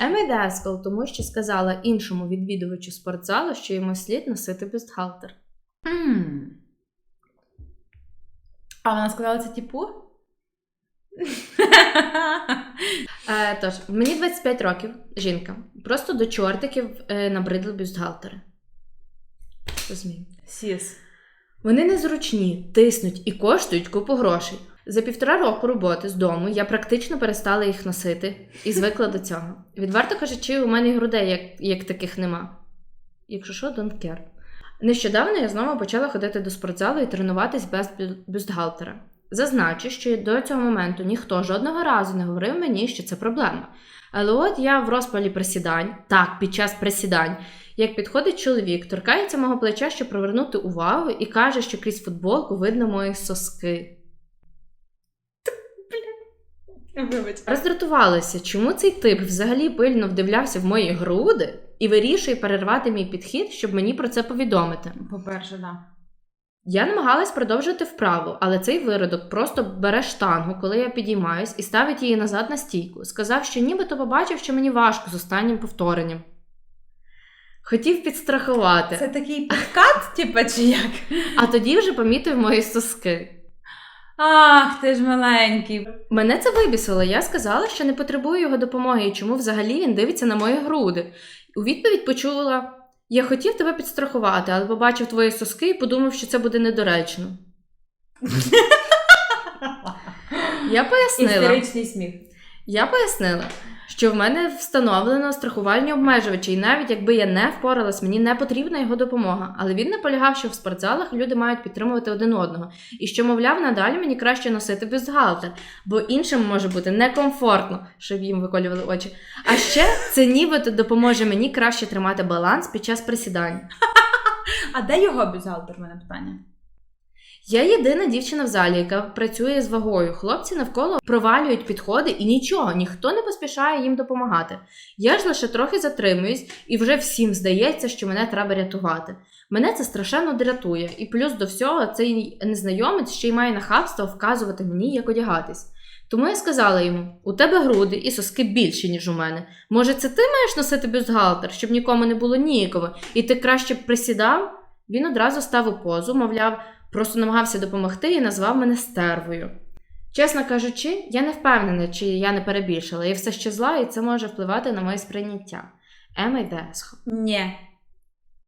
Емі Дескал, тому що сказала іншому відвідувачу спортзалу, що йому слід носити бюстгальтер. М. А вона сказала це типу? Е, тож, мені 25 років, жінка. Просто до чортиків е, набридли бюстгальтери. Розумію. Сіс. Вони незручні, тиснуть і коштують купу грошей. За півтора року роботи з дому я практично перестала їх носити і звикла до цього. Відверто кажучи, у мене грудей як, як таких нема. Якщо що, don't care. Нещодавно я знову почала ходити до спортзалу і тренуватись без бю- бюстгальтера. Зазначу, що до цього моменту ніхто жодного разу не говорив мені, що це проблема. Але от я в розпалі присідань, так, під час присідань, як підходить чоловік, торкається мого плеча, щоб привернути увагу, і каже, що крізь футболку видно мої соски. Вибач. Роздратувалася, чому цей тип взагалі пильно вдивлявся в мої груди і вирішує перервати мій підхід, щоб мені про це повідомити. По-перше, да. Я намагалась продовжити вправу, але цей виродок просто бере штангу, коли я підіймаюсь, і ставить її назад на стійку. Сказав, що нібито побачив, що мені важко з останнім повторенням. Хотів підстрахувати, Це такий підкат, типа, чи як? а тоді вже помітив мої соски. Ах, ти ж маленький. Мене це вибісило. Я сказала, що не потребую його допомоги і чому взагалі він дивиться на мої груди. У відповідь почула: Я хотів тебе підстрахувати, але побачив твої соски і подумав, що це буде недоречно. Я пояснила. Істеричний сміх. Я пояснила, що в мене встановлено страхувальні обмежувачі, і навіть якби я не впоралась, мені не потрібна його допомога. Але він наполягав, що в спортзалах люди мають підтримувати один одного, і що, мовляв, надалі мені краще носити бюстгальтер, бо іншим може бути некомфортно, щоб їм виколювали очі. А ще це нібито допоможе мені краще тримати баланс під час присідань. А де його бюзгалтер, в мене питання? Я єдина дівчина в залі, яка працює з вагою. Хлопці навколо провалюють підходи і нічого, ніхто не поспішає їм допомагати. Я ж лише трохи затримуюсь, і вже всім здається, що мене треба рятувати. Мене це страшенно дратує, і плюс до всього цей незнайомець ще й має нахабство вказувати мені, як одягатись. Тому я сказала йому: у тебе груди і соски більші, ніж у мене. Може, це ти маєш носити бюстгальтер, щоб нікому не було ніяково, і ти краще б присідав? Він одразу став у позу, мовляв, просто намагався допомогти і назвав мене стервою. Чесно кажучи, я не впевнена, чи я не перебільшила. Я все ще зла, і це може впливати на моє сприйняття. Ема йде. Ні.